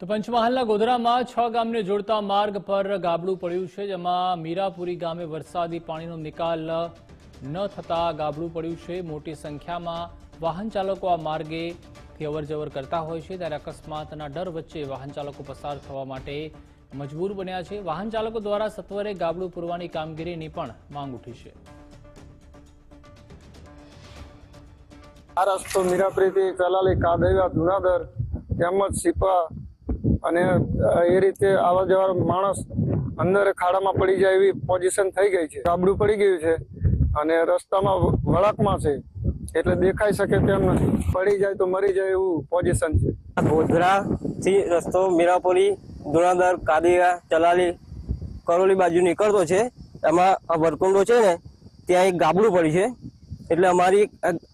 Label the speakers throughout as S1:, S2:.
S1: તો પંચમહાલના ગોધરામાં છ ગામને જોડતા માર્ગ પર ગાબડું પડ્યું છે, જેમાં મીરાપુરી ગામે વરસાદી પાણીનો નિકાલ ન થતા ગાબડું પડ્યું છે. મોટી સંખ્યામાં વાહન ચાલકો આ માર્ગેથી અવરજવર કરતા હોય છે, ત્યારે અકસ્માતના ડર વચ્ચે વાહન ચાલકો પસાર થવા માટે મજબૂર બન્યા છે. વાહન ચાલકો દ્વારા સત્વરે ગાબડું પૂરવાની કામગીરીની પણ માંગ ઉઠી છે.
S2: આ રસ્તો મીરાપુરીથી કલાલી કાદેવા ધુનાદર તેમજ સિપા અને એ રીતે આવવા જવા માણસ અંદર ખાડામાં પડી જાય એવી પોઝિશન થઈ ગઈ છે. ગાબડું પડી ગયું છે અને રસ્તામાં વળાકમાં છે. એટલે દેખાઈ શકે તેમ નથી. પડી જાય તો મરી જાય એવું પોઝિશન છે.
S3: ગોધરા થી રસ્તો મીરાપુરી ધુણાદર કાદિયા, ચલાલી, કરોલી બાજુ નીકળતો છે. એમાં આ વરકુંડો છે ને, ત્યાં એક ગાબડું પડી છે. એટલે અમારી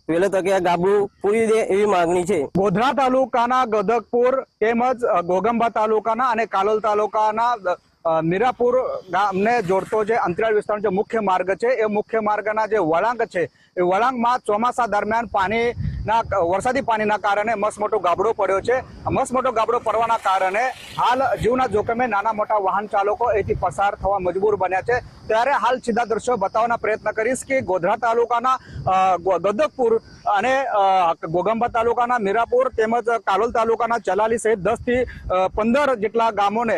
S3: વહેલા તકે આ પૂરી દે એવી માંગણી છે.
S4: ગોધરા તાલુકાના ગદકપુર તેમજ ગોગંબા તાલુકાના અને કાલોલ તાલુકાના મીરાપુર ગામને જોડતો જે અંતરિયાળ વિસ્તારનો જે મુખ્ય માર્ગ છે, એ મુખ્ય માર્ગના જે વળાંક છે, એ વળાંકમાં ચોમાસા દરમિયાન પાણીના વરસાદી પાણીના કારણે મસ્ત મોટો ગાબડો પડ્યો છે. મસ્ત મોટો ગાબડો પડવાના કારણે હાલ જીવના જોખમે નાના મોટા વાહન ચાલકો એથી પસાર થવા મજબૂર બન્યા છે. ત્યારે હાલ સીધા દ્રશ્યો બતાવવાના પ્રયત્ન કરીશ કે ગોધરા તાલુકાના ગોદકપુર અને ગોગંબા તાલુકાના, મીરાપુર તેમજ કાલોલ તાલુકાના ચલાલી સહિત દસથી પંદર જેટલા ગામોને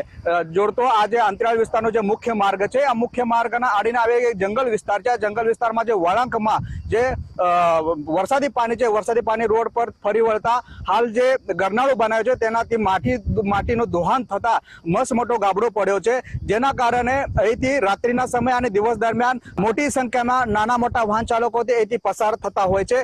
S4: જોડતો આ જે અંતરિયાળ વિસ્તારનો જે મુખ્ય માર્ગ છે, આ મુખ્ય માર્ગના આડીને આવે એક જંગલ વિસ્તાર છે. આ જંગલ વિસ્તારમાં જે વળાંકમાં જે વરસાદી પાણી છે, વરસાદી પાણી રોડ પર ફરી વળતા હાલ જે ગરનાળું બનાવ્યો છે, તેનાથી માટી, માટીનું દોહાન થતા મસ્ત મોટો ગાબડો પડ્યો છે. જેના કારણે અહીંથી રાત્રિના સમય અને દિવસ દરમિયાન મોટી સંખ્યામાં નાના મોટા વાહન ચાલકો એથી પસાર થતા હોય છે.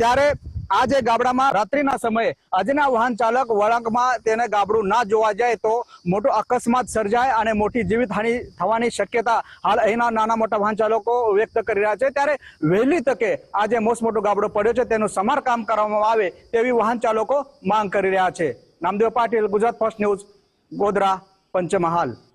S4: ત્યારે આજે ગાબડામાં રાત્રિના સમયે આજના વાહન ચાલક વળાંકમાં તેને ગાબડું ના જોવા જાય તો મોટો અકસ્માત સર્જાય અને મોટી જીવિતહાનિ થવાની શક્યતા હાલ અહીંના નાના મોટા વાહન ચાલકો વ્યક્ત કરી રહ્યા છે. ત્યારે વહેલી તકે આજે જે મોટો ગાબડો પડ્યો છે તેનું સમારકામ કરવામાં આવે તેવી વાહન ચાલકો માંગ કરી રહ્યા છે. Namdev Patil, Gujarat first news, Godhra, Panchmahal.